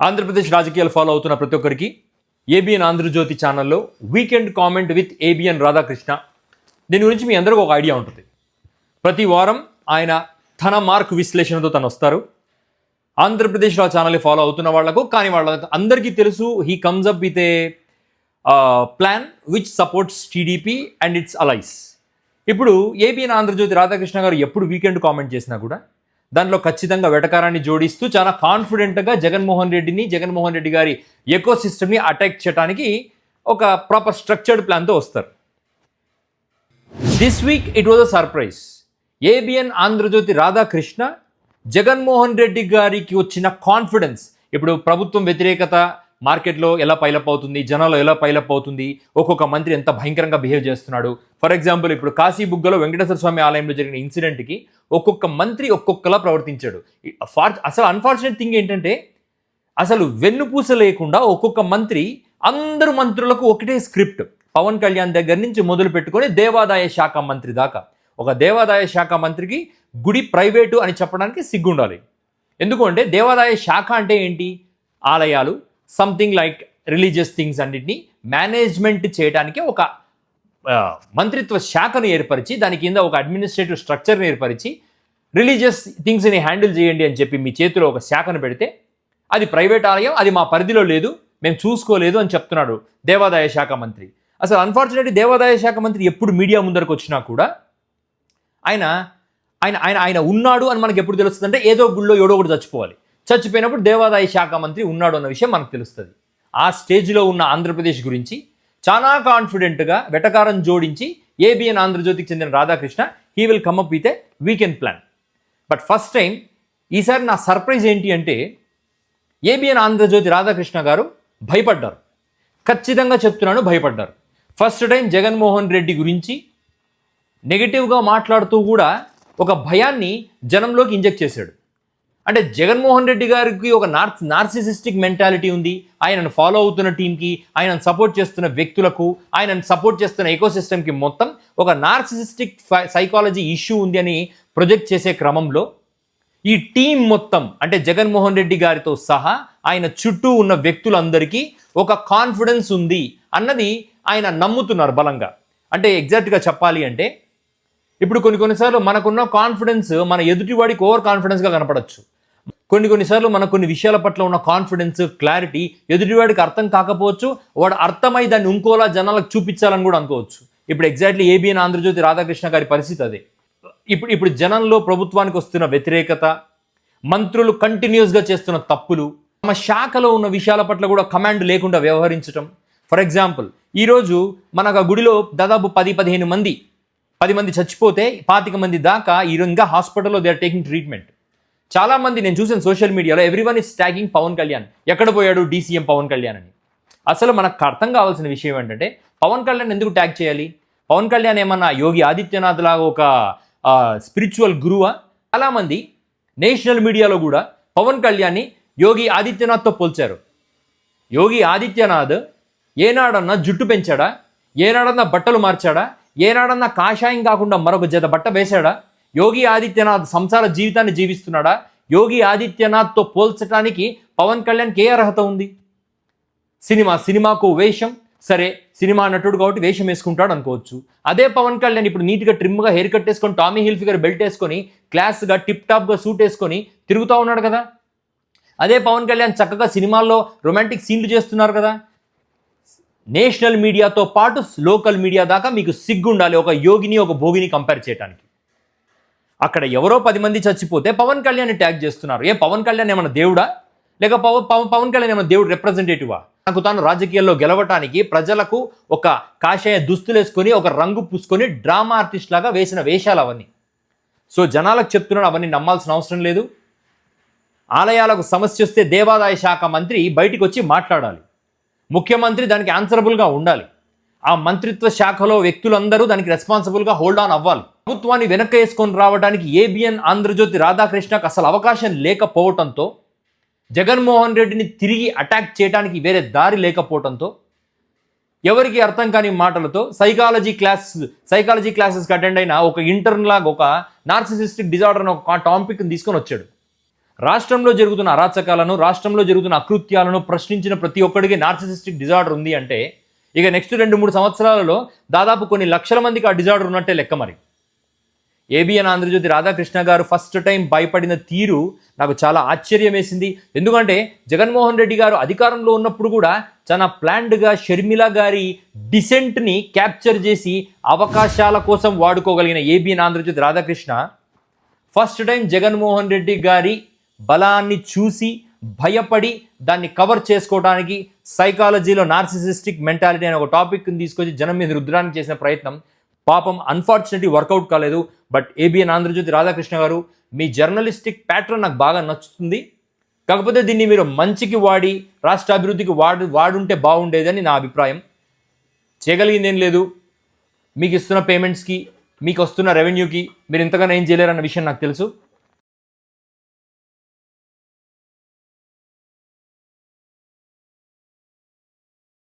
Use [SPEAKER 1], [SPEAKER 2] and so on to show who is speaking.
[SPEAKER 1] ఆంధ్రప్రదేశ్ రాజకీయాలు ఫాలో అవుతున్న ప్రతి ఒక్కరికి ఏబిఎన్ ఆంధ్రజ్యోతి ఛానల్లో weekend comment with ABN Radhakrishna. దీని గురించి మీ అందరికీ ఒక ఐడియా ఉంటుంది. ప్రతి వారం ఆయన తన మార్క్ విశ్లేషణతో తను వస్తారు. ఆంధ్రప్రదేశ్లో ఆ ఛానల్ని ఫాలో అవుతున్న వాళ్ళకు కానీ వాళ్ళ అందరికీ తెలుసు he comes up with a plan which supports TDP and its allies ఇప్పుడు ఏబిఎన్ ఆంధ్రజ్యోతి రాధాకృష్ణ గారు ఎప్పుడు వీకెండ్ కామెంట్ చేసినా కూడా దాంట్లో ఖచ్చితంగా వెటకారాన్ని జోడిస్తూ చాలా కాన్ఫిడెంట్గా జగన్మోహన్ రెడ్డిని జగన్మోహన్ రెడ్డి గారి ఎకో సిస్టమ్ని అటాక్ చేయడానికి ఒక ప్రాపర్ స్ట్రక్చర్డ్ ప్లాన్తో వస్తారు. This week it was a surprise ABN Andhra Jyothy Radhakrishna Jaganmohan Reddy గారికి వచ్చిన కాన్ఫిడెన్స్ ఇప్పుడు ప్రభుత్వం వ్యతిరేకత మార్కెట్లో ఎలా పైలప్ అవుతుంది జనాల్లో ఎలా పైలప్ అవుతుంది ఒక్కొక్క మంత్రి ఎంత భయంకరంగా బిహేవ్ చేస్తున్నాడు. ఫర్ ఎగ్జాంపుల్ ఇప్పుడు కాశీబుగ్గలో వెంకటేశ్వర స్వామి ఆలయంలో జరిగిన ఇన్సిడెంట్కి ఒక్కొక్క మంత్రి ఒక్కొక్కలా ప్రవర్తించాడు. ఫార్ అసలు అన్ఫార్చునేట్ థింగ్ ఏంటంటే అసలు వెన్నుపూస లేకుండా ఒక్కొక్క మంత్రి అందరు మంత్రులకు ఒకటే స్క్రిప్ట్ పవన్ కళ్యాణ్ దగ్గర నుంచి మొదలు పెట్టుకొని దేవాదాయ శాఖ మంత్రి దాకా. ఒక దేవాదాయ శాఖ మంత్రికి గుడి ప్రైవేటు అని చెప్పడానికి సిగ్గుండాలి. ఎందుకంటే దేవాదాయ శాఖ అంటే ఏంటి? ఆలయాలు సంథింగ్ లైక్ రిలీజియస్ థింగ్స్ అన్నిటిని మేనేజ్మెంట్ చేయడానికి ఒక మంత్రిత్వ శాఖను ఏర్పరిచి దాని కింద ఒక అడ్మినిస్ట్రేటివ్ స్ట్రక్చర్ని ఏర్పరిచి రిలీజియస్ థింగ్స్ని హ్యాండిల్ చేయండి అని చెప్పి మీ చేతిలో ఒక శాఖను పెడితే అది ప్రైవేట్ ఆలయం అది మా పరిధిలో లేదు మేము చూసుకోలేదు అని చెప్తున్నాడు దేవాదాయ శాఖ మంత్రి. అసలు అన్ఫార్చునేట్లీ దేవాదాయ శాఖ మంత్రి ఎప్పుడు మీడియా ముందరకు వచ్చినా కూడా ఆయన ఆయన ఆయన ఆయన ఉన్నాడు అని మనకు ఎప్పుడు తెలుస్తుందంటే ఏదో గుళ్ళో ఏడో ఒకటి చచ్చిపోవాలి. చచ్చిపోయినప్పుడు దేవాదాయ శాఖ మంత్రి ఉన్నాడు అన్న విషయం మనకు తెలుస్తుంది. ఆ స్టేజ్లో ఉన్న ఆంధ్రప్రదేశ్ గురించి చాలా కాన్ఫిడెంట్గా వెటకారం జోడించి ఏబిఎన్ ఆంధ్రజ్యోతికి చెందిన Radhakrishna he will come up with a weekend plan but first time ఈసారి నా సర్ప్రైజ్ ఏంటి అంటే ఏబిఎన్ ఆంధ్రజ్యోతి రాధాకృష్ణ గారు భయపడ్డారు. ఖచ్చితంగా చెప్తున్నాను భయపడ్డారు. ఫస్ట్ టైం జగన్మోహన్ రెడ్డి గురించి నెగిటివ్గా మాట్లాడుతూ కూడా ఒక భయాన్ని జనంలోకి ఇంజెక్ట్ చేశాడు. అంటే జగన్మోహన్ రెడ్డి గారికి ఒక నార్త్ నార్సిసిస్టిక్ మెంటాలిటీ ఉంది. ఆయనను ఫాలో అవుతున్న టీంకి ఆయనను సపోర్ట్ చేస్తున్న వ్యక్తులకు ఆయనను సపోర్ట్ చేస్తున్న ఎకోసిస్టమ్కి మొత్తం ఒక నార్సిసిస్టిక్ సైకాలజీ ఇష్యూ ఉంది అని ప్రొజెక్ట్ చేసే క్రమంలో ఈ టీం మొత్తం అంటే జగన్మోహన్ రెడ్డి గారితో సహా ఆయన చుట్టూ ఉన్న వ్యక్తులందరికీ ఒక కాన్ఫిడెన్స్ ఉంది అన్నది ఆయన నమ్ముతున్నారు బలంగా. అంటే ఎగ్జాక్ట్గా చెప్పాలి అంటే ఇప్పుడు కొన్ని కొన్నిసార్లు మనకున్న కాన్ఫిడెన్స్ మన ఎదుటివాడికి ఓవర్ కాన్ఫిడెన్స్గా కనపడచ్చు. కొన్ని కొన్నిసార్లు మన కొన్ని విషయాల పట్ల ఉన్న కాన్ఫిడెన్స్ క్లారిటీ ఎదుటివాడికి అర్థం కాకపోవచ్చు వాడు అర్థమై దాన్ని ఇంకోలా జనాలకు చూపించాలని కూడా అనుకోవచ్చు. ఇప్పుడు ఎగ్జాక్ట్లీ ఏబిఎన్ ఆంధ్రజ్యోతి రాధాకృష్ణ గారి పరిస్థితి అదే. ఇప్పుడు ఇప్పుడు జనంలో ప్రభుత్వానికి వస్తున్న వ్యతిరేకత మంత్రులు కంటిన్యూస్గా చేస్తున్న తప్పులు తమ శాఖలో ఉన్న విషయాల పట్ల కూడా కమాండ్ లేకుండా వ్యవహరించటం. ఫర్ ఎగ్జాంపుల్ ఈరోజు మనకు ఆ గుడిలో దాదాపు పది పదిహేను మంది పది మంది చచ్చిపోతే పాతిక మంది దాకా ఈ ఇంకా హాస్పిటల్లో దే ఆర్ టేకింగ్ ట్రీట్మెంట్ చాలా మంది నేను చూసాను సోషల్ మీడియాలో everyone is tagging Pawan Kalyan ఎక్కడ పోయాడు? డీసీఎం పవన్ కళ్యాణ్ అని. అసలు మనకు అర్థం కావాల్సిన విషయం ఏంటంటే పవన్ కళ్యాణ్ ఎందుకు ట్యాగ్ చేయాలి? పవన్ కళ్యాణ్ ఏమన్నా యోగి ఆదిత్యనాథ్ లాగా ఒక స్పిరిచువల్ గురువా? చాలామంది నేషనల్ మీడియాలో కూడా పవన్ కళ్యాణ్ని యోగి ఆదిత్యనాథ్తో పోల్చారు. యోగి ఆదిత్యనాథ్ ఏనాడన్నా జుట్టు పెంచాడా? ఏనాడన్నా బట్టలు మార్చాడా? ఏనాడన్నా కాషాయం కాకుండా మరొక జత బట్ట వేశాడా? యోగి ఆదిత్యనాథ్ సంసార జీవితాన్ని జీవిస్తున్నాడా? యోగి ఆదిత్యనాథ్తో పోల్చడానికి పవన్ కళ్యాణ్కి ఏ అర్హత ఉంది? సినిమా సినిమాకు వేషం? సరే సినిమా నటుడు కాబట్టి వేషం వేసుకుంటాడు అనుకోవచ్చు. అదే పవన్ కళ్యాణ్ ఇప్పుడు నీట్గా ట్రిమ్గా హెయిర్ కట్ వేసుకొని టామీ హిల్ ఫిగర్ బెల్ట్ వేసుకొని క్లాస్గా టిప్ టాప్గా సూట్ వేసుకొని తిరుగుతూ ఉన్నాడు కదా? అదే పవన్ కళ్యాణ్ చక్కగా సినిమాల్లో రొమాంటిక్ సీన్లు చేస్తున్నారు కదా? నేషనల్ మీడియాతో పాటు లోకల్ మీడియా దాకా మీకు సిగ్గుండాలి ఒక యోగిని ఒక భోగిని కంపేర్ చేయడానికి అక్కడ ఎవరో పది మంది చచ్చిపోతే పవన్ కళ్యాణ్ ట్యాగ్ చేస్తున్నారు. ఏ పవన్ కళ్యాణ్ ఏమైనా దేవుడా? లేక పవన్ పవన్ కళ్యాణ్ ఏమైనా దేవుడు రిప్రజెంటేటివా నాకు తాను రాజకీయాల్లో గెలవటానికి ప్రజలకు ఒక కాషాయ దుస్తులు వేసుకొని ఒక రంగు పూసుకొని డ్రామా ఆర్టిస్ట్ లాగా వేసిన వేషాలు అవన్నీ. సో జనాలకు చెప్తున్నాడు అవన్నీ నమ్మాల్సిన అవసరం లేదు. ఆలయాలకు సమస్య వస్తే దేవాదాయ శాఖ మంత్రి బయటికి వచ్చి మాట్లాడాలి. ముఖ్యమంత్రి దానికి ఆన్సరబుల్గా ఉండాలి. ఆ మంత్రిత్వ శాఖలో వ్యక్తులందరూ దానికి రెస్పాన్సిబుల్గా హోల్డ్ ఆన్ అవ్వాలి. ప్రభుత్వాన్ని వెనక్కి వేసుకొని రావడానికి ఏబిఎన్ ఆంధ్రజ్యోతి రాధాకృష్ణకు అసలు అవకాశం లేకపోవడంతో జగన్మోహన్ రెడ్డిని తిరిగి అటాక్ చేయడానికి వేరే దారి లేకపోవడంతో ఎవరికి అర్థం కాని మాటలతో సైకాలజీ క్లాస్ సైకాలజీ క్లాసెస్కి అటెండ్ అయిన ఒక ఇంటర్న్ లాగా ఒక నార్సిసిస్టిక్ డిజార్డర్ అని ఒక టాపిక్ని తీసుకొని వచ్చాడు. రాష్ట్రంలో జరుగుతున్న అరాచకాలను రాష్ట్రంలో జరుగుతున్న అకృత్యాలను ప్రశ్నించిన ప్రతి ఒక్కడికి నార్సిసిస్టిక్ డిజార్డర్ ఉంది అంటే ఇక నెక్స్ట్ రెండు మూడు సంవత్సరాలలో దాదాపు కొన్ని లక్షల మందికి ఆ డిజార్డర్ ఉన్నట్టే లెక్క మరి. ఏబిఎన్ ఆంధ్రజ్యోతి రాధాకృష్ణ గారు ఫస్ట్ టైం భయపడిన తీరు నాకు చాలా ఆశ్చర్యం వేసింది ఎందుకంటే జగన్మోహన్ రెడ్డి గారు అధికారంలో ఉన్నప్పుడు కూడా చాలా ప్లాన్డ్గా షర్మిల గారి డిసెంట్ని క్యాప్చర్ చేసి అవకాశాల కోసం వాడుకోగలిగిన ABN Andhra Jyothy Radhakrishna first time Jaganmohan Reddy గారి బలాన్ని చూసి భయపడి దాన్ని కవర్ చేసుకోవడానికి సైకాలజీలో నార్సిసిస్టిక్ మెంటాలిటీ అనే ఒక టాపిక్ని తీసుకొచ్చి జనం మీద రుద్రాన్ని చేసిన ప్రయత్నం. పాపం అన్ఫార్చునేట్లీ వర్కౌట్ కాలేదు. బట్ ఏబిఎన్ ఆంధ్రజ్యోతి రాధాకృష్ణ గారు మీ జర్నలిస్టిక్ ప్యాటర్న్ నాకు బాగా నచ్చుతుంది. కాకపోతే దీన్ని మీరు మంచికి వాడి రాష్ట్ర అభివృద్ధికి వాడు వాడుంటే బాగుండేదని నా అభిప్రాయం. చేయగలిగింది ఏం లేదు. మీకు ఇస్తున్న పేమెంట్స్కి మీకు వస్తున్న రెవెన్యూకి మీరు ఇంతగానో ఏం చేయలేరన్న విషయం నాకు తెలుసు.